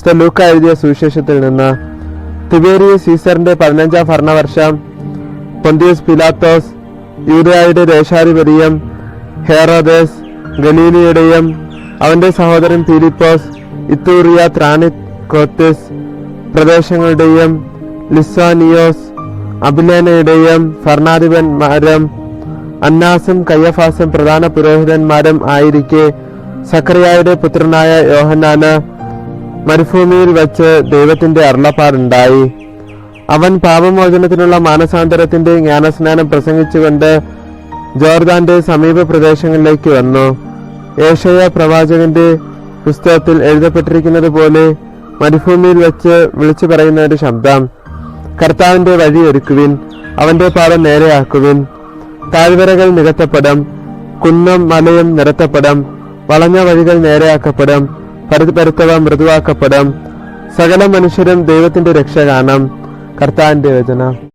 വിശുദ്ധ ലൂക്ക എഴുതിയ സുവിശേഷത്തിൽ നിന്ന് തിബേരിയസ് സീസറിന്റെ പതിനഞ്ചാം ഭരണവർഷം പൊന്തിയസ് പിലാത്തോസ് യൂദയായുടെ ദേശാധിപതിയും ഹേറോദേസ് ഗലീലിയുടെയും അവന്റെ സഹോദരൻ ഫിലിപ്പോസ് ഇത്തൂറിയ ത്രാണിക്കോത്തിസ് പ്രദേശങ്ങളുടെയും ലിസ്വാനിയോസ് അബിലേനയുടെയും ഭരണാധിപന്മാരും അന്നാസും കയ്യഫാസും പ്രധാന പുരോഹിതന്മാരും ആയിരിക്കെ സക്രിയായുടെ പുത്രനായ യോഹന്നാന് മരുഭൂമിയിൽ വച്ച് ദൈവത്തിന്റെ അരുളപ്പാടുണ്ടായി. അവൻ പാപമോചനത്തിനുള്ള മാനസാന്തരത്തിന്റെ ജ്ഞാനസ്നാനം പ്രസംഗിച്ചുകൊണ്ട് ജോർദാന്റെ സമീപ പ്രദേശങ്ങളിലേക്ക് വന്നു. ഏഷയ പ്രവാചകന്റെ പുസ്തകത്തിൽ എഴുതപ്പെട്ടിരിക്കുന്നത് പോലെ മരുഭൂമിയിൽ വെച്ച് വിളിച്ചു പറയുന്ന ഒരു ശബ്ദം കർത്താവിന്റെ വഴി ഒരുക്കുവിൻ അവന്റെ പാദം നേരെയാക്കുവിൻ. താഴ്വരകൾ നികത്തപ്പെടും കുന്നം മലയും നിരത്തപ്പെടും വളഞ്ഞ വഴികൾ നേരെയാക്കപ്പെടും. പരുത്തവ മൃദുവാക്കപ്പെടും. സകല മനുഷ്യരും ദൈവത്തിന്റെ രക്ഷ കാണാം. കർത്താവിന്റെ വചനം.